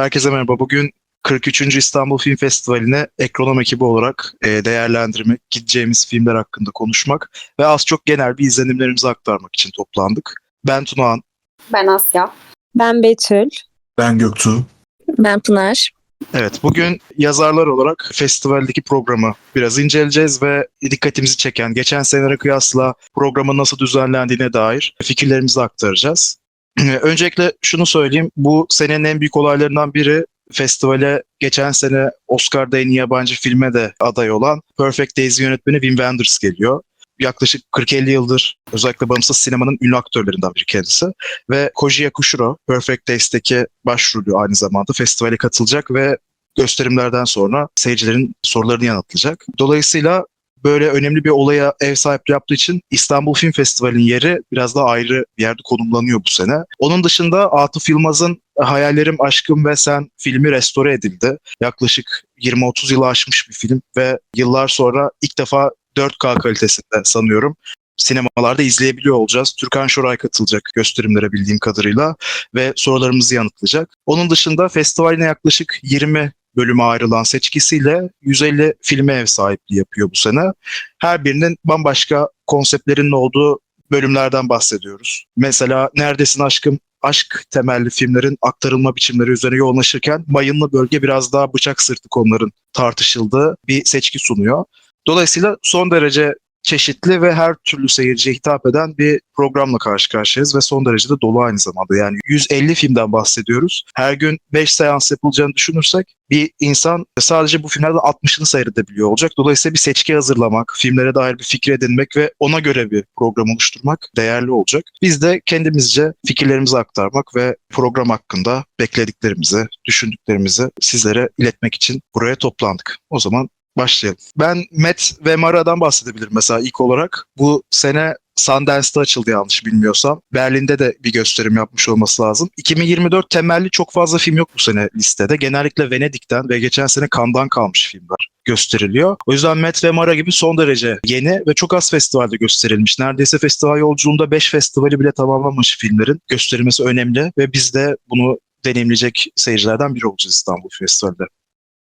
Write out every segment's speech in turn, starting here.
Herkese merhaba. Bugün 43. İstanbul Film Festivali'ne Ekronom ekibi olarak e, değerlendirmek, gideceğimiz filmler hakkında konuşmak ve az çok genel bir izlenimlerimizi aktarmak için toplandık. Ben Tunağan. Ben Asya. Ben Betül. Ben Göktuğ. Ben Pınar. Evet, bugün yazarlar olarak festivaldeki programı biraz inceleyeceğiz ve dikkatimizi çeken, geçen senelere kıyasla programın nasıl düzenlendiğine dair fikirlerimizi aktaracağız. Öncelikle şunu söyleyeyim, bu senenin en büyük olaylarından biri festivale geçen sene Oscar'da en yabancı filme de aday olan Perfect Days yönetmeni Wim Wenders geliyor. Yaklaşık 40-50 yıldır özellikle bağımsız sinemanın ünlü aktörlerinden biri kendisi. Ve Koji Yakushiro Perfect Days'teki başrolü aynı zamanda festivale katılacak ve gösterimlerden sonra seyircilerin sorularını yanıtlayacak. Dolayısıyla böyle önemli bir olaya ev sahipliği yaptığı için İstanbul Film Festivali'nin yeri biraz daha ayrı bir yerde konumlanıyor bu sene. Onun dışında Atıf Yılmaz'ın Hayallerim, Aşkım ve Sen filmi restore edildi. Yaklaşık 20-30 yılı aşmış bir film ve yıllar sonra ilk defa 4K kalitesinde sanıyorum sinemalarda izleyebiliyor olacağız. Türkan Şoray katılacak gösterimlere bildiğim kadarıyla ve sorularımızı yanıtlayacak. Onun dışında festivaline yaklaşık 20 bölüme ayrılan seçkisiyle 150 filme ev sahipliği yapıyor bu sene. Her birinin bambaşka konseptlerinin olduğu bölümlerden bahsediyoruz. Mesela Neredesin Aşkım aşk temelli filmlerin aktarılma biçimleri üzerine yoğunlaşırken Mayınlı Bölge biraz daha bıçak sırtı konuların tartışıldığı bir seçki sunuyor. Dolayısıyla son derece çeşitli ve her türlü seyirciye hitap eden bir programla karşı karşıyayız ve son derece de dolu aynı zamanda. Yani 150 filmden bahsediyoruz. Her gün 5 seans yapılacağını düşünürsek bir insan sadece bu filmlerden 60'ını seyredebiliyor olacak. Dolayısıyla bir seçki hazırlamak, filmlere dair bir fikir edinmek ve ona göre bir program oluşturmak değerli olacak. Biz de kendimizce fikirlerimizi aktarmak ve program hakkında beklediklerimizi, düşündüklerimizi sizlere iletmek için buraya toplandık. O zaman başlayalım. Ben Met ve Mara'dan bahsedebilirim mesela ilk olarak. Bu sene Sundance'da açıldı yanlış bilmiyorsam. Berlin'de de bir gösterim yapmış olması lazım. 2024 temelli çok fazla film yok bu sene listede. Genellikle Venedik'ten ve geçen sene Cannes'dan kalmış filmler gösteriliyor. O yüzden Met ve Mara gibi son derece yeni ve çok az festivalde gösterilmiş. Neredeyse festival yolculuğunda 5 festivali bile tamamlamış filmlerin gösterilmesi önemli ve biz de bunu deneyimleyecek seyircilerden biri olacağız İstanbul Festivali'de.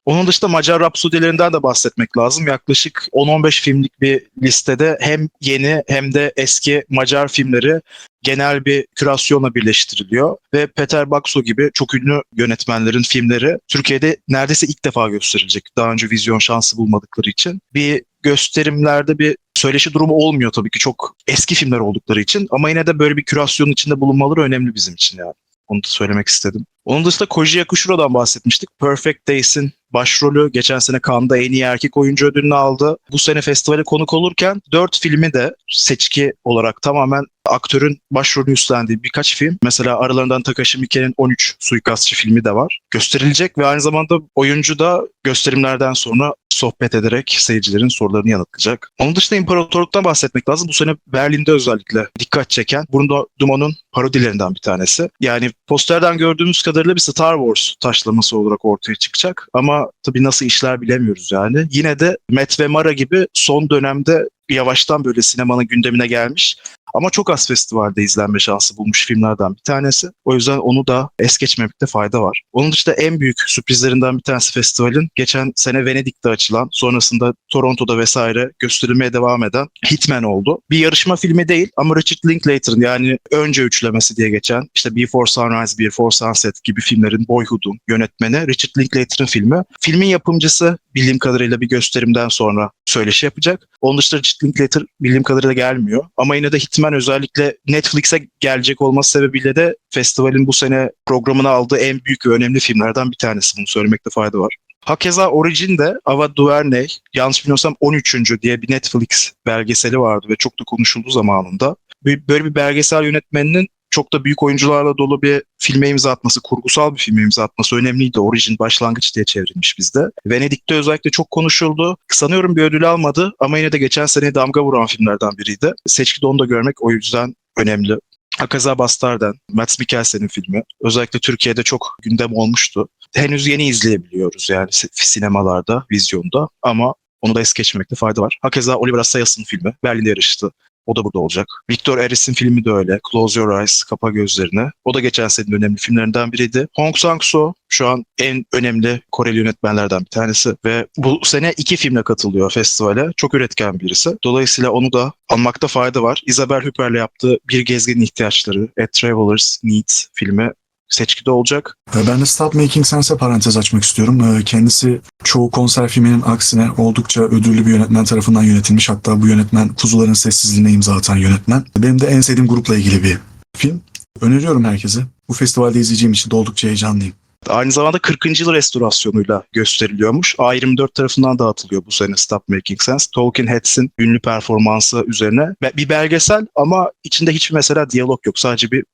Onun dışında Macar Rapsodilerinden de bahsetmek lazım. Yaklaşık 10-15 filmlik bir listede hem yeni hem de eski Macar filmleri genel bir kürasyonla birleştiriliyor. Ve Peter Bakso gibi çok ünlü yönetmenlerin filmleri Türkiye'de neredeyse ilk defa gösterilecek. Daha önce vizyon şansı bulmadıkları için. Bir gösterimlerde bir söyleşi durumu olmuyor tabii ki çok eski filmler oldukları için. Ama yine de böyle bir kürasyonun içinde bulunmaları önemli bizim için yani. Onu da söylemek istedim. Onun dışında Koji Yakushiro'dan bahsetmiştik. Perfect Days'in başrolü geçen sene Cannes'da en iyi erkek oyuncu ödülünü aldı. Bu sene festivale konuk olurken dört filmi de seçki olarak tamamen aktörün başrolünü üstlendiği birkaç film. Mesela aralarından Takashi Miike'nin 13 suikastçı filmi de var. Gösterilecek ve aynı zamanda oyuncu da gösterimlerden sonra sohbet ederek seyircilerin sorularını yanıtlayacak. Onun dışında İmparatorluk'tan bahsetmek lazım. Bu sene Berlin'de özellikle dikkat çeken Bruno Dumont'un parodilerinden bir tanesi. Yani posterden gördüğümüz kadarıyla bir Star Wars taşlaması olarak ortaya çıkacak. Ama tabii nasıl işler bilemiyoruz yani. Yine de Matt ve Mara gibi son dönemde yavaştan böyle sinemanın gündemine gelmiş ama çok az festivalde izlenme şansı bulmuş filmlerden bir tanesi. O yüzden onu da es geçmemekte fayda var. Onun dışında en büyük sürprizlerinden bir tanesi festivalin geçen sene Venedik'te açılan, sonrasında Toronto'da vesaire gösterilmeye devam eden Hitman oldu. Bir yarışma filmi değil ama Richard Linklater'ın yani önce üçlemesi diye geçen işte Before Sunrise, Before Sunset gibi filmlerin Boyhood'un yönetmeni Richard Linklater'ın filmi. Filmin yapımcısı bildiğim kadarıyla bir gösterimden sonra söyleşi yapacak. Onun dışında Richard Linklater bildiğim kadarıyla gelmiyor. Ama yine de Hitman özellikle Netflix'e gelecek olması sebebiyle de festivalin bu sene programına aldığı en büyük ve önemli filmlerden bir tanesi. Bunu söylemekte fayda var. Hakeza Origin'de Ava DuVernay, yanlış bilmiyorsam 13. diye bir Netflix belgeseli vardı ve çok da konuşuldu zamanında. Böyle bir belgesel yönetmeninin çok da büyük oyuncularla dolu bir filme imza atması, kurgusal bir filme imza atması önemliydi. Origin başlangıç diye çevrilmiş bizde. Venedik'te özellikle çok konuşuldu. Sanıyorum bir ödül almadı ama yine de geçen sene damga vuran filmlerden biriydi. Seçkide onu da görmek o yüzden önemli. Akaza Bastarden, Mads Mikkelsen'in filmi. Özellikle Türkiye'de çok gündem olmuştu. Henüz yeni izleyebiliyoruz yani sinemalarda, vizyonda ama onu da es geçmemekte fayda var. Hakeza Oliver Assayas'ın filmi. Berlin'de yarıştı. O da burada olacak. Victor Eris'in filmi de öyle. Close Your Eyes, Kapa Gözlerini. O da geçen senenin önemli filmlerinden biriydi. Hong Sang-soo şu an en önemli Koreli yönetmenlerden bir tanesi ve bu sene iki filmle katılıyor festivale. Çok üretken birisi. Dolayısıyla onu da anmakta fayda var. Isabel Huppler'le yaptığı Bir Gezginin İhtiyaçları, A Traveler's Needs filmi seçkide olacak. Ee, Ben de Stop Making Sense'e parantez açmak istiyorum. Ee, Kendisi çoğu konser filminin aksine oldukça ödüllü bir yönetmen tarafından yönetilmiş. Hatta bu yönetmen Kuzuların Sessizliğine imza atan yönetmen. Benim de en sevdiğim grupla ilgili bir film. Öneriyorum herkese. Bu festivalde izleyeceğim için de oldukça heyecanlıyım. Aynı zamanda 40. yıl restorasyonuyla gösteriliyormuş. A24 tarafından dağıtılıyor bu sene Stop Making Sense. Talking Heads'in ünlü performansı üzerine. Bir belgesel ama içinde hiçbir mesela diyalog yok. Sadece bir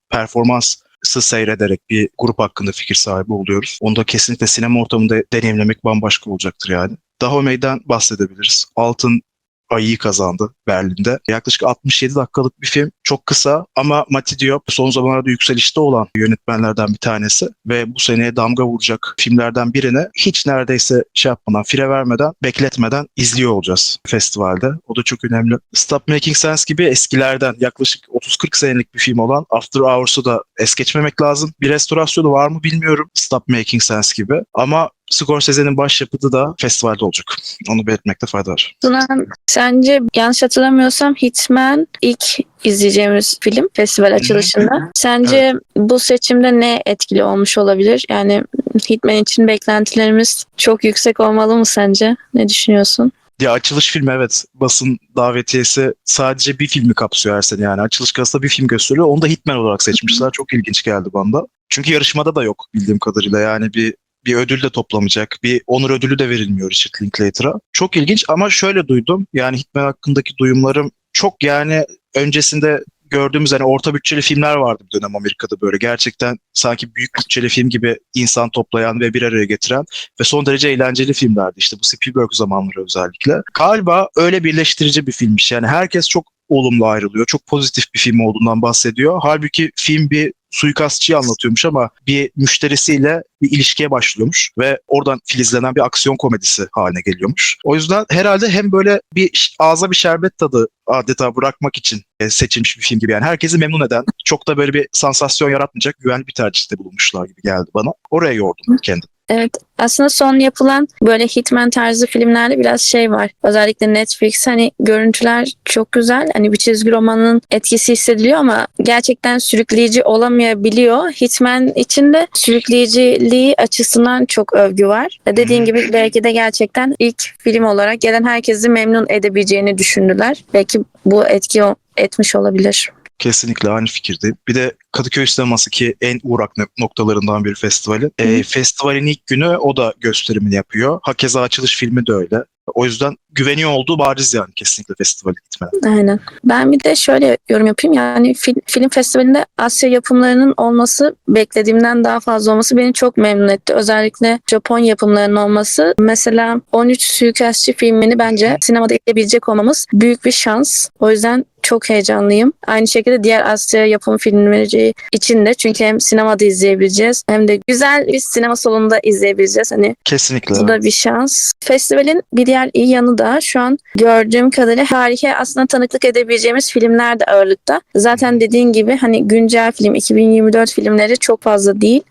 performansı seyrederek bir grup hakkında fikir sahibi oluyoruz. Onu da kesinlikle sinema ortamında deneyimlemek bambaşka olacaktır yani. Dahomey'den bahsedebiliriz. Altın ayıyı kazandı Berlin'de. Yaklaşık 67 dakikalık bir film. Çok kısa ama Mati Diop son zamanlarda yükselişte olan yönetmenlerden bir tanesi ve bu seneye damga vuracak filmlerden birini hiç neredeyse şey yapmadan, fire vermeden, bekletmeden izliyor olacağız festivalde. O da çok önemli. Stop Making Sense gibi eskilerden yaklaşık 30-40 senelik bir film olan After Hours'u da es geçmemek lazım. Bir restorasyonu var mı bilmiyorum Stop Making Sense gibi ama Scorsese'nin başyapıtı da festivalde olacak. Onu belirtmekte fayda var. Tuna sence yanlış hatırlamıyorsam Hitman ilk izleyeceğimiz film festival açılışında. Sence bu seçimde ne etkili olmuş olabilir? Yani Hitman için beklentilerimiz çok yüksek olmalı mı sence? Ne düşünüyorsun? Ya açılış filmi evet basın davetiyesi sadece bir filmi kapsıyor her sene yani. Açılış gazetede bir film gösteriyor. Onu da Hitman olarak seçmişler. Çok ilginç geldi bana da. Çünkü yarışmada da yok bildiğim kadarıyla. Yani bir bir ödül de toplamayacak. Bir onur ödülü de verilmiyor Richard Linklater'a. Çok ilginç ama şöyle duydum. Yani Hitman hakkındaki duyumlarım çok yani öncesinde gördüğümüz hani orta bütçeli filmler vardı bir dönem Amerika'da böyle. Gerçekten sanki büyük bütçeli film gibi insan toplayan ve bir araya getiren ve son derece eğlenceli filmlerdi. İşte bu Spielberg zamanları özellikle. Galiba öyle birleştirici bir filmmiş. Yani herkes çok olumlu ayrılıyor. Çok pozitif bir film olduğundan bahsediyor. Halbuki film bir suikastçıyı anlatıyormuş ama bir müşterisiyle bir ilişkiye başlıyormuş ve oradan filizlenen bir aksiyon komedisi haline geliyormuş. O yüzden herhalde hem böyle bir ağza bir şerbet tadı adeta bırakmak için e, seçilmiş bir film gibi. Yani herkesi memnun eden, çok da böyle bir sansasyon yaratmayacak güvenli bir tercihte bulunmuşlar gibi geldi bana. Oraya yordum kendim. Evet aslında son yapılan böyle Hitman tarzı filmlerde biraz şey var. Özellikle Netflix hani görüntüler çok güzel. Hani bir çizgi romanın etkisi hissediliyor ama gerçekten sürükleyici olamayabiliyor. Hitman için de sürükleyiciliği açısından çok övgü var. E, Dediğin Hı. gibi belki de gerçekten ilk film olarak gelen herkesi memnun edebileceğini düşündüler. Belki bu etki etmiş olabilir. Kesinlikle aynı fikirdeyim. Bir de Kadıköy Sineması ki en uğrak no- noktalarından bir festivali. E, festivalin ilk günü o da gösterimini yapıyor. Hakeza açılış filmi de öyle. O yüzden güveniyor olduğu bariz yani kesinlikle festivale gitmeden. Aynen. Ben bir de şöyle yorum yapayım. Yani fil- film festivalinde Asya yapımlarının olması beklediğimden daha fazla olması beni çok memnun etti. Özellikle Japon yapımlarının olması. Mesela 13 Suikastçı filmini bence sinemada izleyebilecek olmamız büyük bir şans. O yüzden çok heyecanlıyım. Aynı şekilde diğer Asya yapım filmleri için de çünkü hem sinemada izleyebileceğiz hem de güzel bir sinema salonunda izleyebileceğiz. Hani Kesinlikle. bu da bir şans. Festivalin bir diğer iyi yanı da şu an gördüğüm kadarıyla tarihe aslında tanıklık edebileceğimiz filmler de ağırlıkta. Zaten dediğin gibi hani güncel film 2024 filmleri çok fazla değil.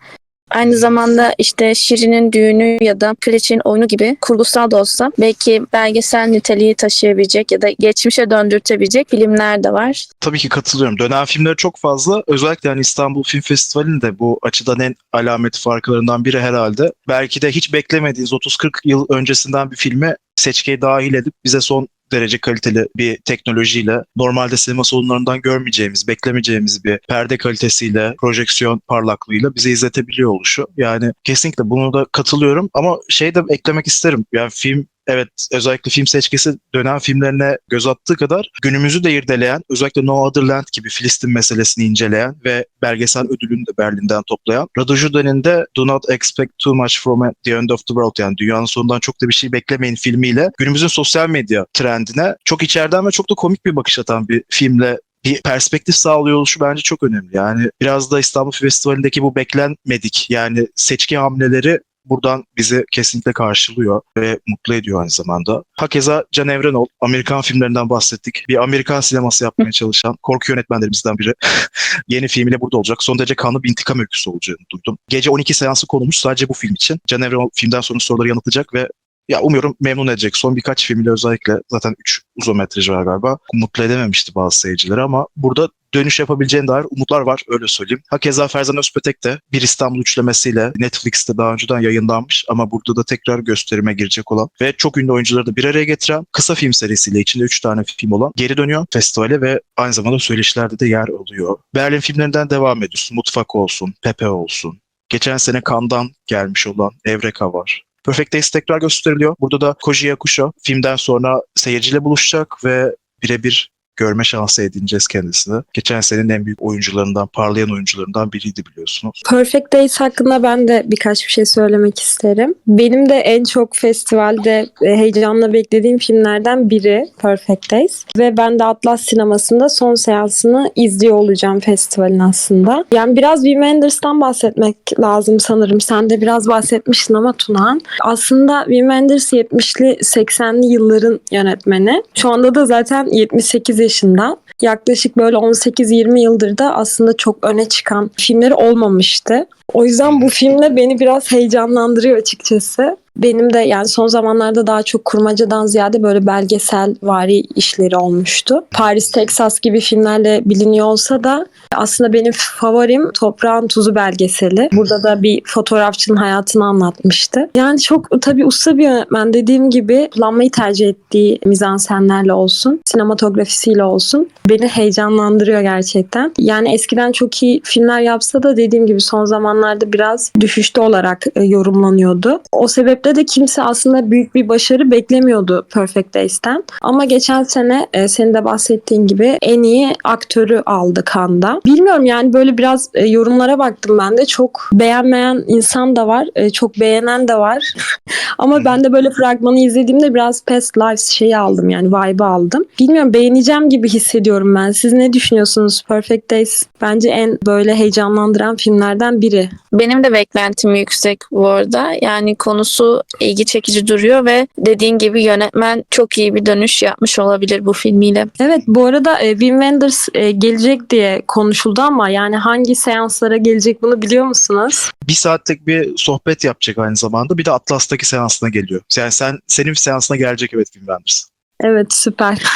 Aynı zamanda işte Şirin'in düğünü ya da Kraliçenin oyunu gibi kurgusal da olsa belki belgesel niteliği taşıyabilecek ya da geçmişe döndürtebilecek filmler de var. Tabii ki katılıyorum. Dönem filmleri çok fazla. Özellikle yani İstanbul Film Festivali'nin de bu açıdan en alamet farklarından biri herhalde. Belki de hiç beklemediğiniz 30-40 yıl öncesinden bir filmi seçkiye dahil edip bize son derece kaliteli bir teknolojiyle normalde sinema salonlarından görmeyeceğimiz, beklemeyeceğimiz bir perde kalitesiyle, projeksiyon parlaklığıyla bize izletebiliyor oluşu. Yani kesinlikle bunu da katılıyorum ama şey de eklemek isterim. Yani film Evet özellikle film seçkisi dönem filmlerine göz attığı kadar günümüzü de irdeleyen özellikle No Other Land gibi Filistin meselesini inceleyen ve belgesel ödülünü de Berlin'den toplayan Radu Judan'ın de Do Not Expect Too Much From The End of the World yani dünyanın sonundan çok da bir şey beklemeyin filmiyle günümüzün sosyal medya trendine çok içeriden ve çok da komik bir bakış atan bir filmle bir perspektif sağlıyor oluşu bence çok önemli. Yani biraz da İstanbul Festivali'ndeki bu beklenmedik yani seçki hamleleri buradan bizi kesinlikle karşılıyor ve mutlu ediyor aynı zamanda. Hakeza Can Evrenol, Amerikan filmlerinden bahsettik. Bir Amerikan sineması yapmaya çalışan korku yönetmenlerimizden biri. Yeni filmiyle burada olacak. Son derece kanlı bir intikam öyküsü olacağını duydum. Gece 12 seansı konulmuş sadece bu film için. Can Evrenol filmden sonra soruları yanıtlayacak ve ya umuyorum memnun edecek. Son birkaç filmiyle özellikle zaten 3 uzun metraj var galiba. Mutlu edememişti bazı seyircileri ama burada dönüş yapabileceğine dair umutlar var öyle söyleyeyim. Hakeza Ferzan Özpetek de bir İstanbul üçlemesiyle Netflix'te daha önceden yayınlanmış ama burada da tekrar gösterime girecek olan ve çok ünlü oyuncuları da bir araya getiren kısa film serisiyle içinde 3 tane film olan geri dönüyor festivale ve aynı zamanda söyleşilerde de yer alıyor. Berlin filmlerinden devam ediyorsun. Mutfak olsun, Pepe olsun. Geçen sene Cannes'dan gelmiş olan Evreka var. Perfect Days tekrar gösteriliyor. Burada da Koji Yakusho filmden sonra seyirciyle buluşacak ve birebir görme şansı edineceğiz kendisini. Geçen senenin en büyük oyuncularından, parlayan oyuncularından biriydi biliyorsunuz. Perfect Days hakkında ben de birkaç bir şey söylemek isterim. Benim de en çok festivalde e, heyecanla beklediğim filmlerden biri Perfect Days. Ve ben de Atlas Sineması'nda son seansını izliyor olacağım festivalin aslında. Yani biraz Wim Wenders'tan bahsetmek lazım sanırım. Sen de biraz bahsetmiştin ama Tunağan. Aslında Wim Wenders 70'li 80'li yılların yönetmeni. Şu anda da zaten 78 yaşında. Yaklaşık böyle 18-20 yıldır da aslında çok öne çıkan filmleri olmamıştı. O yüzden bu filmle beni biraz heyecanlandırıyor açıkçası. Benim de yani son zamanlarda daha çok kurmacadan ziyade böyle belgesel vari işleri olmuştu. Paris, Texas gibi filmlerle biliniyor olsa da aslında benim favorim Toprağın Tuzu belgeseli. Burada da bir fotoğrafçının hayatını anlatmıştı. Yani çok tabii usta bir yönetmen dediğim gibi kullanmayı tercih ettiği mizansenlerle olsun, sinematografisiyle olsun beni heyecanlandırıyor gerçekten. Yani eskiden çok iyi filmler yapsa da dediğim gibi son zamanlarda biraz düşüşte olarak e, yorumlanıyordu. O sebeple de kimse aslında büyük bir başarı beklemiyordu Perfect Days'ten. Ama geçen sene e, senin de bahsettiğin gibi en iyi aktörü aldı Cannes'da. Bilmiyorum yani böyle biraz e, yorumlara baktım ben de. Çok beğenmeyen insan da var. e, çok beğenen de var. Ama ben de böyle fragmanı izlediğimde biraz Past Lives şeyi aldım yani vibe aldım. Bilmiyorum beğeneceğim gibi hissediyorum ben. Siz ne düşünüyorsunuz? Perfect Days bence en böyle heyecanlandıran filmlerden biri. Benim de beklentim yüksek bu arada. Yani konusu ilgi çekici duruyor ve dediğin gibi yönetmen çok iyi bir dönüş yapmış olabilir bu filmiyle. Evet bu arada e, Wim Wenders e, gelecek diye konuşuldu ama yani hangi seanslara gelecek bunu biliyor musunuz? Bir saatlik bir sohbet yapacak aynı zamanda. Bir de Atlas'taki seansına geliyor. Yani sen senin seansına gelecek evet Wim Wenders. Evet süper.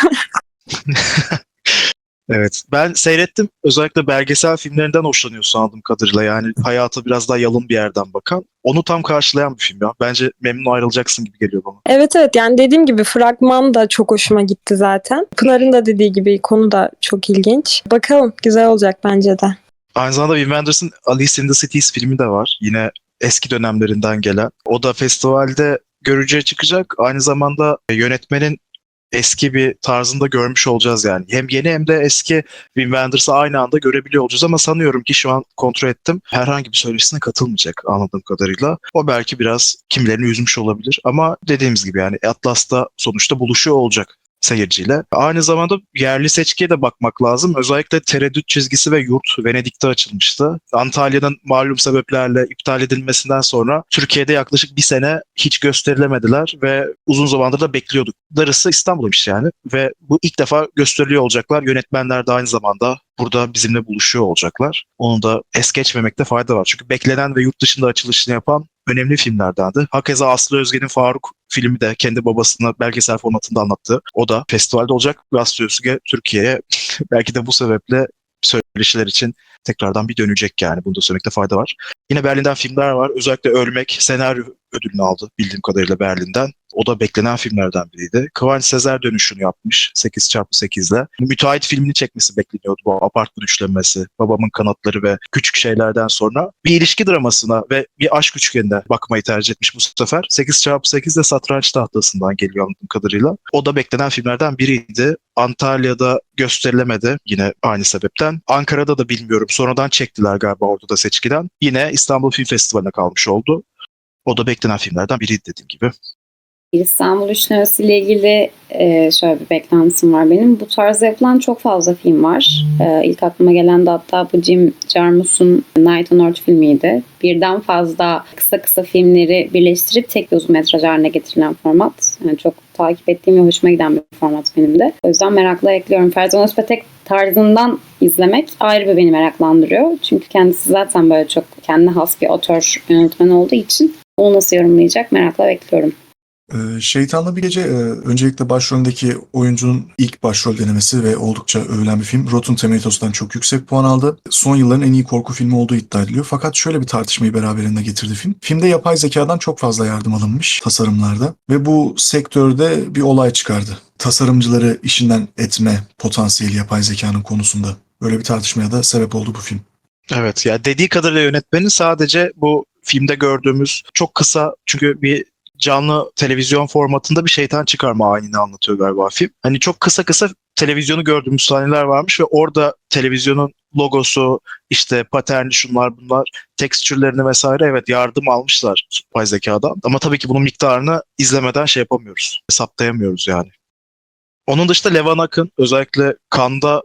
Evet. Ben seyrettim. Özellikle belgesel filmlerinden hoşlanıyorsun anladığım kadarıyla. Yani hayata biraz daha yalın bir yerden bakan. Onu tam karşılayan bir film ya. Bence memnun ayrılacaksın gibi geliyor bana. Evet evet yani dediğim gibi fragman da çok hoşuma gitti zaten. Pınar'ın da dediği gibi konu da çok ilginç. Bakalım güzel olacak bence de. Aynı zamanda Wim Wenders'ın Alice in the Cities filmi de var. Yine eski dönemlerinden gelen. O da festivalde görücüye çıkacak. Aynı zamanda yönetmenin eski bir tarzında görmüş olacağız yani. Hem yeni hem de eski Wim Wenders'ı aynı anda görebiliyor olacağız ama sanıyorum ki şu an kontrol ettim. Herhangi bir söyleşisine katılmayacak anladığım kadarıyla. O belki biraz kimlerini üzmüş olabilir ama dediğimiz gibi yani Atlas'ta sonuçta buluşuyor olacak seyirciyle. Aynı zamanda yerli seçkiye de bakmak lazım. Özellikle tereddüt çizgisi ve yurt Venedik'te açılmıştı. Antalya'nın malum sebeplerle iptal edilmesinden sonra Türkiye'de yaklaşık bir sene hiç gösterilemediler ve uzun zamandır da bekliyorduk. Darısı İstanbul'muş yani ve bu ilk defa gösteriliyor olacaklar. Yönetmenler de aynı zamanda burada bizimle buluşuyor olacaklar. Onu da es geçmemekte fayda var. Çünkü beklenen ve yurt dışında açılışını yapan önemli filmlerdendi. Hakeza Aslı Özge'nin Faruk filmi de kendi babasına belgesel formatında anlattı. O da festivalde olacak ve Aslı Özge Türkiye'ye belki de bu sebeple söyleşiler için tekrardan bir dönecek yani. Bunu da söylemekte fayda var. Yine Berlin'den filmler var. Özellikle Ölmek senaryo ödülünü aldı bildiğim kadarıyla Berlin'den. O da beklenen filmlerden biriydi. Kıvanç Sezer dönüşünü yapmış 8x8'le. Müteahhit filmini çekmesi bekleniyordu bu apartman üçlemesi, babamın kanatları ve küçük şeylerden sonra. Bir ilişki dramasına ve bir aşk üçgenine bakmayı tercih etmiş bu sefer. 8x8 de satranç tahtasından geliyor anladığım kadarıyla. O da beklenen filmlerden biriydi. Antalya'da gösterilemedi yine aynı sebepten. Ankara'da da bilmiyorum. Sonradan çektiler galiba orada da seçkiden. Yine İstanbul Film Festivali'ne kalmış oldu. O da beklenen filmlerden biriydi dediğim gibi. İstanbul Üçlemesi ile ilgili e, şöyle bir beklentim var benim. Bu tarzda yapılan çok fazla film var. E, ilk aklıma gelen de hatta bu Jim Jarmusch'un Night on Earth filmiydi. Birden fazla kısa kısa filmleri birleştirip tek bir uzun metraj haline getirilen format. Yani çok takip ettiğim ve hoşuma giden bir format benim de. O yüzden merakla ekliyorum. Ferzan Özpetek tarzından izlemek ayrı bir beni meraklandırıyor. Çünkü kendisi zaten böyle çok kendine has bir otör yönetmen olduğu için onu nasıl yorumlayacak merakla bekliyorum. Ee, Şeytanlı Bir Gece e, öncelikle başrolündeki oyuncunun ilk başrol denemesi ve oldukça övülen bir film. Rotten Tomatoes'tan çok yüksek puan aldı. Son yılların en iyi korku filmi olduğu iddia ediliyor. Fakat şöyle bir tartışmayı beraberinde getirdi film. Filmde yapay zekadan çok fazla yardım alınmış tasarımlarda ve bu sektörde bir olay çıkardı. Tasarımcıları işinden etme potansiyeli yapay zekanın konusunda. Böyle bir tartışmaya da sebep oldu bu film. Evet ya dediği kadarıyla yönetmenin sadece bu filmde gördüğümüz çok kısa çünkü bir canlı televizyon formatında bir şeytan çıkarma ayini anlatıyor galiba film. Hani çok kısa kısa televizyonu gördüğümüz sahneler varmış ve orada televizyonun logosu, işte paterni şunlar bunlar, tekstürlerini vesaire evet yardım almışlar yapay zekadan. Ama tabii ki bunun miktarını izlemeden şey yapamıyoruz. Hesaplayamıyoruz yani. Onun dışında Levan Akın özellikle Kanda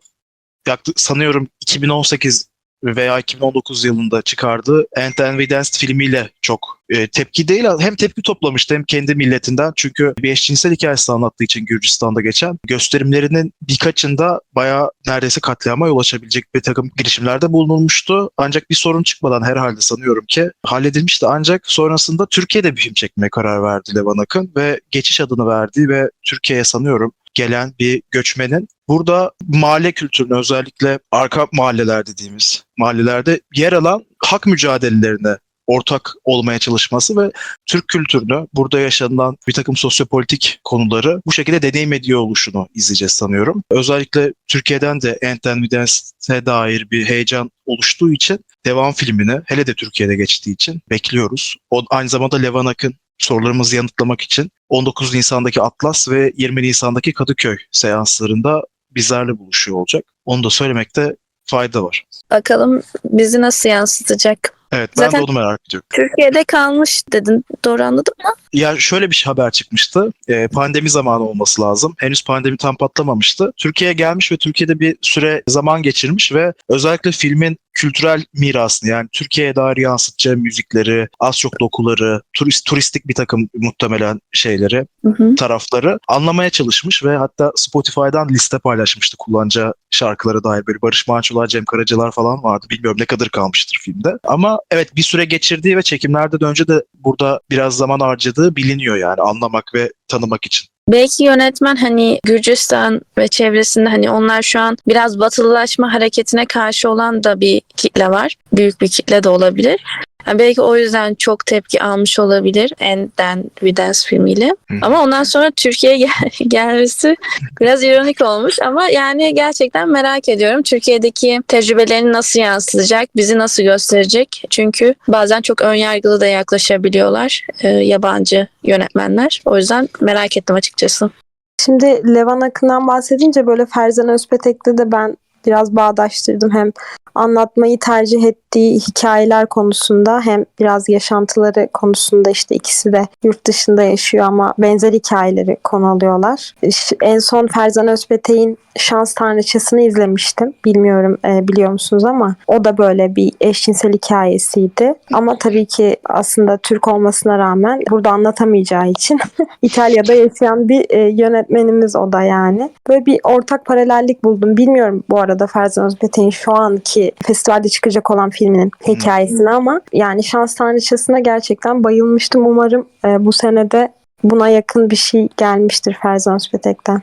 sanıyorum 2018 veya 2019 yılında çıkardığı and Danced filmiyle çok e, tepki değil hem tepki toplamıştı hem kendi milletinden çünkü bir eşcinsel hikayesi anlattığı için Gürcistan'da geçen gösterimlerinin birkaçında bayağı neredeyse katliama yol açabilecek bir takım girişimlerde bulunulmuştu. Ancak bir sorun çıkmadan herhalde sanıyorum ki halledilmişti. Ancak sonrasında Türkiye'de bir film çekmeye karar verdi Levan Akın ve geçiş adını verdi ve Türkiye'ye sanıyorum gelen bir göçmenin burada mahalle kültürüne özellikle arka mahalleler dediğimiz mahallelerde yer alan hak mücadelelerine ortak olmaya çalışması ve Türk kültürünü, burada yaşanılan bir takım sosyopolitik konuları bu şekilde deneyim ediyor oluşunu izleyeceğiz sanıyorum. Özellikle Türkiye'den de Dance'e dair bir heyecan oluştuğu için devam filmini hele de Türkiye'de geçtiği için bekliyoruz. O aynı zamanda Levan Akın sorularımızı yanıtlamak için 19 Nisan'daki Atlas ve 20 Nisan'daki Kadıköy seanslarında bizlerle buluşuyor olacak. Onu da söylemekte fayda var. Bakalım bizi nasıl yansıtacak. Evet ben Zaten- de onu merak ediyorum. Türkiye'de kalmış dedin. Doğru anladım mı? Ya şöyle bir haber çıkmıştı. Ee, pandemi zamanı olması lazım. Henüz pandemi tam patlamamıştı. Türkiye'ye gelmiş ve Türkiye'de bir süre zaman geçirmiş ve özellikle filmin kültürel mirasını yani Türkiye'ye dair yansıtacağı müzikleri, az çok dokuları, turist, turistik bir takım muhtemelen şeyleri, Hı hı. tarafları anlamaya çalışmış ve hatta Spotify'dan liste paylaşmıştı kullanacağı şarkılara dair böyle Barış Manço'lar, Cem Karacalar falan vardı. Bilmiyorum ne kadar kalmıştır filmde. Ama evet bir süre geçirdiği ve çekimlerden önce de burada biraz zaman harcadığı biliniyor yani anlamak ve tanımak için. Belki yönetmen hani Gürcistan ve çevresinde hani onlar şu an biraz batılılaşma hareketine karşı olan da bir kitle var. Büyük bir kitle de olabilir. Yani belki o yüzden çok tepki almış olabilir And Then We Dance filmiyle. Hı. Ama ondan sonra Türkiye'ye gel- gelmesi biraz ironik olmuş ama yani gerçekten merak ediyorum. Türkiye'deki tecrübelerini nasıl yansıtacak, bizi nasıl gösterecek? Çünkü bazen çok önyargılı da yaklaşabiliyorlar e, yabancı yönetmenler. O yüzden merak ettim açıkçası. Şimdi Levan Akın'dan bahsedince böyle Ferzan Özpetek'te de ben biraz bağdaştırdım. Hem anlatmayı tercih ettiği hikayeler konusunda hem biraz yaşantıları konusunda işte ikisi de yurt dışında yaşıyor ama benzer hikayeleri konu alıyorlar. En son Ferzan Özpetek'in Şans Tanrıçası'nı izlemiştim. Bilmiyorum e, biliyor musunuz ama o da böyle bir eşcinsel hikayesiydi. Ama tabii ki aslında Türk olmasına rağmen burada anlatamayacağı için İtalya'da yaşayan bir e, yönetmenimiz o da yani. Böyle bir ortak paralellik buldum. Bilmiyorum bu arada Ferzan Özpetek'in şu anki festivalde çıkacak olan filminin hikayesini ama yani Şans Tanrıçası'na gerçekten bayılmıştım. Umarım e, bu senede buna yakın bir şey gelmiştir Ferzan Özpetek'ten.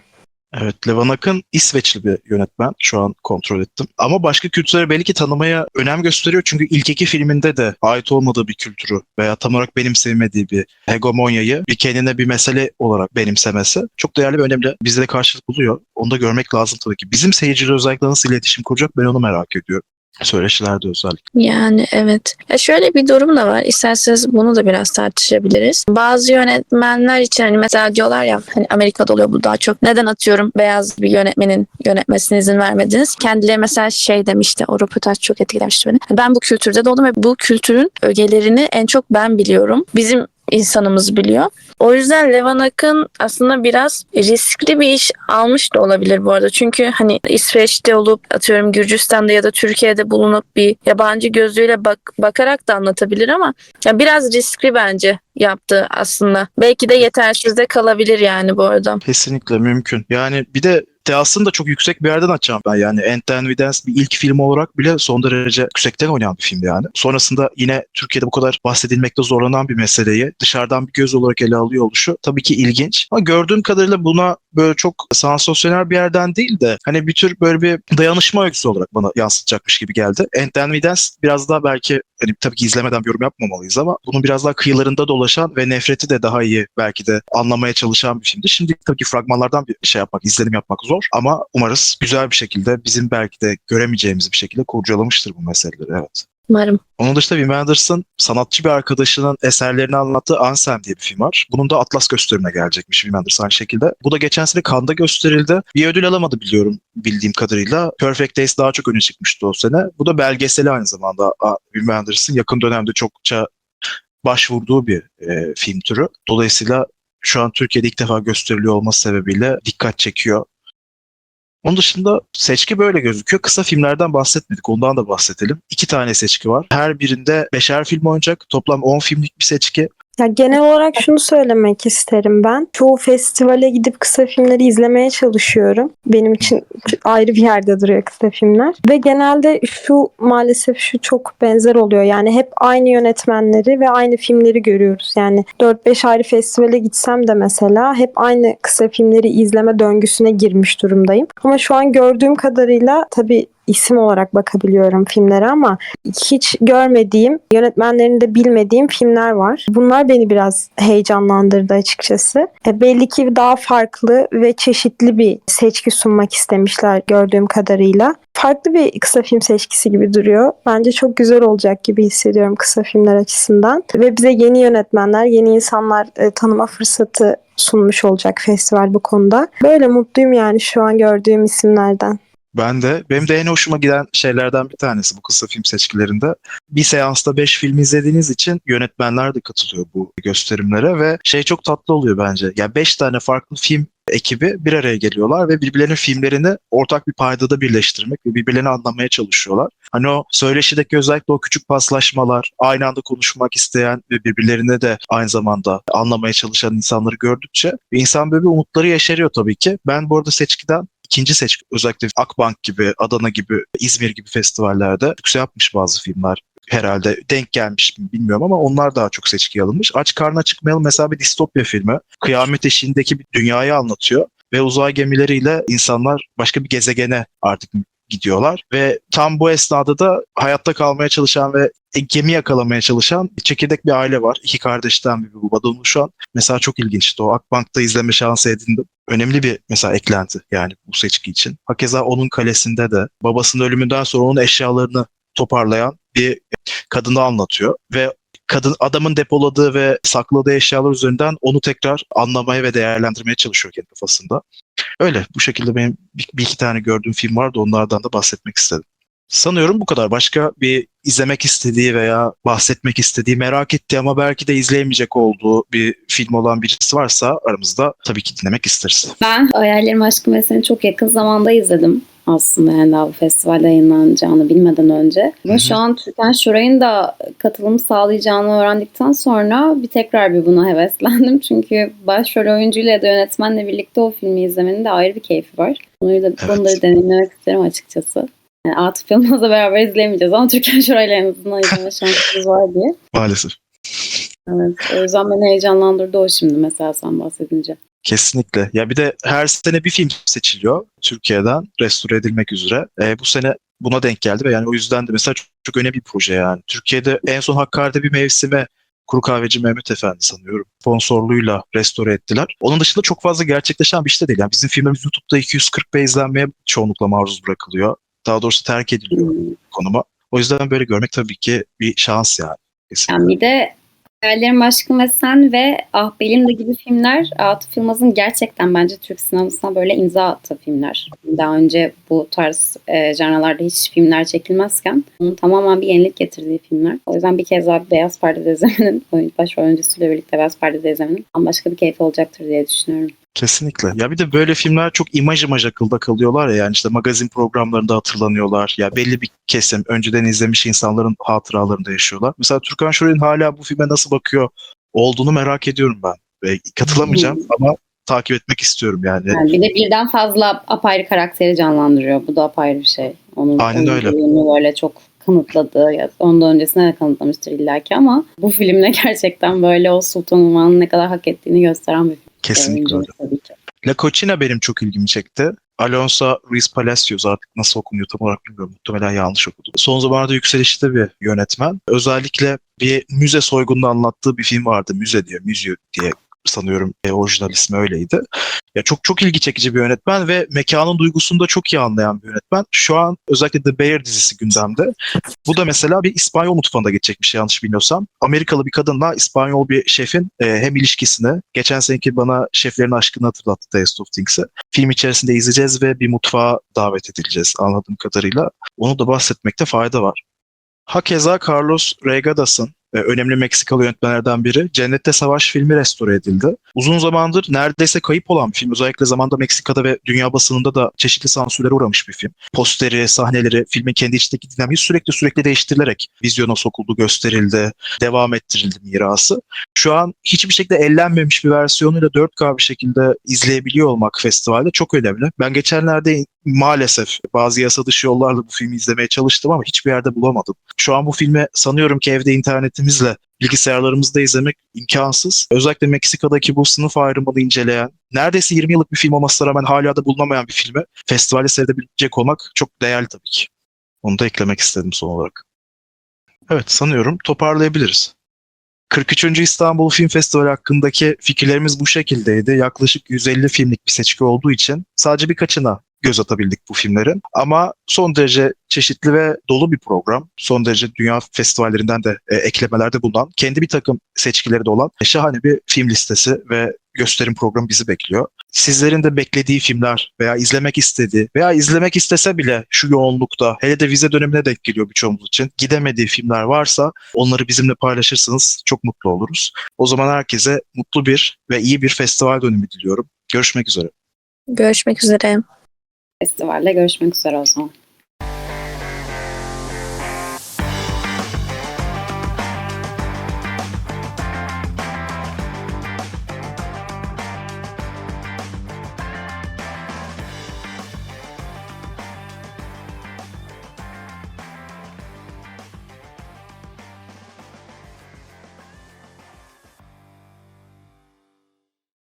Evet, Levan Akın İsveçli bir yönetmen. Şu an kontrol ettim. Ama başka kültürleri belki tanımaya önem gösteriyor. Çünkü ilk iki filminde de ait olmadığı bir kültürü veya tam olarak benimsemediği bir hegemonyayı bir kendine bir mesele olarak benimsemesi çok değerli ve önemli. Bizde de karşılık buluyor. Onu da görmek lazım tabii ki. Bizim seyirciyle özellikle nasıl iletişim kuracak ben onu merak ediyorum. Söyleşilerde özellikle. Yani evet. Ya şöyle bir durum da var. İsterseniz bunu da biraz tartışabiliriz. Bazı yönetmenler için hani mesela diyorlar ya hani Amerika'da oluyor bu daha çok. Neden atıyorum beyaz bir yönetmenin yönetmesine izin vermediniz? Kendileri mesela şey demişti. O röportaj çok etkilemişti beni. Ben bu kültürde doğdum ve bu kültürün ögelerini en çok ben biliyorum. Bizim insanımız biliyor. O yüzden Levan Akın aslında biraz riskli bir iş almış da olabilir bu arada. Çünkü hani İsveç'te olup atıyorum Gürcistan'da ya da Türkiye'de bulunup bir yabancı gözüyle bak bakarak da anlatabilir ama ya biraz riskli bence yaptı aslında. Belki de yetersiz de kalabilir yani bu arada. Kesinlikle mümkün. Yani bir de teasını da çok yüksek bir yerden açacağım ben. Yani Ant We bir ilk film olarak bile son derece yüksekten oynayan bir film yani. Sonrasında yine Türkiye'de bu kadar bahsedilmekte zorlanan bir meseleyi dışarıdan bir göz olarak ele alıyor oluşu tabii ki ilginç. Ama gördüğüm kadarıyla buna böyle çok sansasyonel bir yerden değil de hani bir tür böyle bir dayanışma öyküsü olarak bana yansıtacakmış gibi geldi. We Dance biraz daha belki hani tabii ki izlemeden yorum yapmamalıyız ama bunun biraz daha kıyılarında dolaşan ve nefreti de daha iyi belki de anlamaya çalışan bir filmdi. Şimdi tabii ki fragmanlardan bir şey yapmak, izlenim yapmak zor ama umarız güzel bir şekilde bizim belki de göremeyeceğimiz bir şekilde kurcalamıştır bu meseleleri. Evet. Umarım. Onun dışında Wim Wenders'ın sanatçı bir arkadaşının eserlerini anlattığı Ansem diye bir film var. Bunun da Atlas gösterimine gelecekmiş Wim Wenders aynı şekilde. Bu da geçen sene Cannes'da gösterildi. Bir ödül alamadı biliyorum bildiğim kadarıyla. Perfect Days daha çok öne çıkmıştı o sene. Bu da belgeseli aynı zamanda Wim Wenders'ın yakın dönemde çokça başvurduğu bir e, film türü. Dolayısıyla şu an Türkiye'de ilk defa gösteriliyor olması sebebiyle dikkat çekiyor. Onun dışında seçki böyle gözüküyor. Kısa filmlerden bahsetmedik. Ondan da bahsedelim. İki tane seçki var. Her birinde beşer film oynayacak. Toplam 10 filmlik bir seçki. Ya genel olarak şunu söylemek isterim ben. Çoğu festivale gidip kısa filmleri izlemeye çalışıyorum. Benim için ayrı bir yerde duruyor kısa filmler. Ve genelde şu maalesef şu çok benzer oluyor. Yani hep aynı yönetmenleri ve aynı filmleri görüyoruz. Yani 4-5 ayrı festivale gitsem de mesela hep aynı kısa filmleri izleme döngüsüne girmiş durumdayım. Ama şu an gördüğüm kadarıyla tabii isim olarak bakabiliyorum filmlere ama hiç görmediğim, yönetmenlerini de bilmediğim filmler var. Bunlar beni biraz heyecanlandırdı açıkçası. E, belli ki daha farklı ve çeşitli bir seçki sunmak istemişler gördüğüm kadarıyla. Farklı bir kısa film seçkisi gibi duruyor. Bence çok güzel olacak gibi hissediyorum kısa filmler açısından. Ve bize yeni yönetmenler, yeni insanlar e, tanıma fırsatı sunmuş olacak festival bu konuda. Böyle mutluyum yani şu an gördüğüm isimlerden. Ben de. Benim de en hoşuma giden şeylerden bir tanesi bu kısa film seçkilerinde. Bir seansta 5 film izlediğiniz için yönetmenler de katılıyor bu gösterimlere ve şey çok tatlı oluyor bence. Yani 5 tane farklı film ekibi bir araya geliyorlar ve birbirlerinin filmlerini ortak bir paydada birleştirmek ve birbirlerini anlamaya çalışıyorlar. Hani o söyleşideki özellikle o küçük paslaşmalar, aynı anda konuşmak isteyen ve birbirlerine de aynı zamanda anlamaya çalışan insanları gördükçe insan böyle bir umutları yeşeriyor tabii ki. Ben bu arada seçkiden ikinci seçki özellikle Akbank gibi, Adana gibi, İzmir gibi festivallerde yükse yapmış bazı filmler herhalde denk gelmiş mi bilmiyorum ama onlar daha çok seçkiye alınmış. Aç karnına çıkmayalım mesela bir distopya filmi. Kıyamet eşiğindeki bir dünyayı anlatıyor ve uzay gemileriyle insanlar başka bir gezegene artık gidiyorlar ve tam bu esnada da hayatta kalmaya çalışan ve gemi yakalamaya çalışan çekirdek bir aile var. İki kardeşten bir babadan oluşan. Mesela çok ilginçti o. Akbank'ta izleme şansı edindim. Önemli bir mesela eklenti yani bu seçki için. Hakeza onun kalesinde de babasının ölümünden sonra onun eşyalarını toparlayan bir kadını anlatıyor ve kadın adamın depoladığı ve sakladığı eşyalar üzerinden onu tekrar anlamaya ve değerlendirmeye çalışıyor kendi kafasında. Öyle bu şekilde benim bir, bir iki tane gördüğüm film vardı onlardan da bahsetmek istedim. Sanıyorum bu kadar. Başka bir izlemek istediği veya bahsetmek istediği, merak ettiği ama belki de izleyemeyecek olduğu bir film olan birisi varsa aramızda tabii ki dinlemek isteriz. Ben Hayallerim Aşkı Mesele'ni çok yakın zamanda izledim aslında yani daha bu festivalde yayınlanacağını bilmeden önce. Ve Hı hı. şu an Türkan Şoray'ın da katılım sağlayacağını öğrendikten sonra bir tekrar bir buna heveslendim. Çünkü başrol oyuncuyla ya da yönetmenle birlikte o filmi izlemenin de ayrı bir keyfi var. Bunları da, Evet. bunları deneyimlemek isterim açıkçası. Yani Atıf Yılmaz'la beraber izleyemeyeceğiz ama Türkan Şoray'la en azından izleme şansımız var diye. Maalesef. Evet, o yüzden beni heyecanlandırdı o şimdi mesela sen bahsedince. Kesinlikle. Ya bir de her sene bir film seçiliyor Türkiye'den restore edilmek üzere. E, bu sene buna denk geldi ve yani o yüzden de mesela çok, çok önemli bir proje yani. Türkiye'de en son Hakkari'de bir mevsime Kuru Kahveci Mehmet Efendi sanıyorum sponsorluğuyla restore ettiler. Onun dışında çok fazla gerçekleşen bir şey de değil. Yani bizim filmlerimiz YouTube'da 240 b izlenmeye çoğunlukla maruz bırakılıyor. Daha doğrusu terk ediliyor Hmm. konuma. O yüzden böyle görmek tabii ki bir şans yani. Kesinlikle. Yani bir de Hayallerim Aşkım ve Sen ve Ah Belim de gibi filmler Atıf Yılmaz'ın gerçekten bence Türk sinemasına böyle imza attığı filmler. Daha önce bu tarz e, janralarda hiç filmler çekilmezken onun tamamen bir yenilik getirdiği filmler. O yüzden bir kez daha Beyaz Perde'de izlemenin, başrol oyuncusuyla birlikte Beyaz Perde'de izlemenin bambaşka bir keyfi olacaktır diye düşünüyorum. Kesinlikle. Ya bir de böyle filmler çok imaj imaj akılda kalıyorlar ya yani işte magazin programlarında hatırlanıyorlar. Ya belli bir kesim önceden izlemiş insanların hatıralarında yaşıyorlar. Mesela Türkan Şoray'ın hala bu filme nasıl bakıyor olduğunu merak ediyorum ben. Ve katılamayacağım ama takip etmek istiyorum yani. Yani bir de birden fazla apayrı karakteri canlandırıyor. Bu da apayrı bir şey. Onun Aynen öyle. oyunculuğunu böyle çok kanıtladı. Ya ondan öncesine de kanıtlamıştır illaki ama bu filmle gerçekten böyle o Sultan Ulman'ın ne kadar hak ettiğini gösteren bir film. Kesinlikle öyle. Oyunculuk tabii ki. La Cochina benim çok ilgimi çekti. Alonso Ruiz Palacios artık nasıl okunuyor tam olarak bilmiyorum. Muhtemelen yanlış okudum. Son zamanlarda yükselişte bir yönetmen. Özellikle bir müze soygununu anlattığı bir film vardı. Müze diye, müziği diye sanıyorum e, orijinal ismi öyleydi. Ya çok çok ilgi çekici bir yönetmen ve mekanın duygusunu da çok iyi anlayan bir yönetmen. Şu an özellikle The Bear dizisi gündemde. Bu da mesela bir İspanyol mutfağında geçecek bir şey yanlış bilmiyorsam. Amerikalı bir kadınla İspanyol bir şefin e, hem ilişkisini, geçen seneki bana şeflerin aşkını hatırlattı Taste of Things'i. Film içerisinde izleyeceğiz ve bir mutfağa davet edileceğiz anladığım kadarıyla. Onu da bahsetmekte fayda var. Hakeza Carlos Regadas'ın e, önemli Meksikalı yönetmenlerden biri. Cennette Savaş filmi restore edildi. Uzun zamandır neredeyse kayıp olan bir film. Özellikle zamanda Meksika'da ve dünya basınında da çeşitli sansürlere uğramış bir film. Posteri, sahneleri, filmin kendi içindeki dinamiği sürekli sürekli değiştirilerek vizyona sokuldu, gösterildi, devam ettirildi mirası. Şu an hiçbir şekilde ellenmemiş bir versiyonuyla 4K bir şekilde izleyebiliyor olmak festivalde çok önemli. Ben geçenlerde maalesef bazı yasa dışı yollarla bu filmi izlemeye çalıştım ama hiçbir yerde bulamadım. Şu an bu filmi sanıyorum ki evde internetimizle bilgisayarlarımızda izlemek imkansız. Özellikle Meksika'daki bu sınıf ayrımını inceleyen, neredeyse 20 yıllık bir film olmasına rağmen hala da bulunamayan bir filmi festivalde seyredebilecek olmak çok değerli tabii ki. Onu da eklemek istedim son olarak. Evet sanıyorum toparlayabiliriz. 43. İstanbul Film Festivali hakkındaki fikirlerimiz bu şekildeydi. Yaklaşık 150 filmlik bir seçki olduğu için sadece birkaçına göz atabildik bu filmlerin. Ama son derece çeşitli ve dolu bir program. Son derece dünya festivallerinden de e, eklemelerde bulunan, kendi bir takım seçkileri de olan şahane bir film listesi ve gösterim programı bizi bekliyor. Sizlerin de beklediği filmler veya izlemek istediği veya izlemek istese bile şu yoğunlukta hele de vize dönemine denk geliyor birçoğumuz için gidemediği filmler varsa onları bizimle paylaşırsanız çok mutlu oluruz. O zaman herkese mutlu bir ve iyi bir festival dönemi diliyorum. Görüşmek üzere. Görüşmek üzere. Festivalde görüşmek üzere o zaman.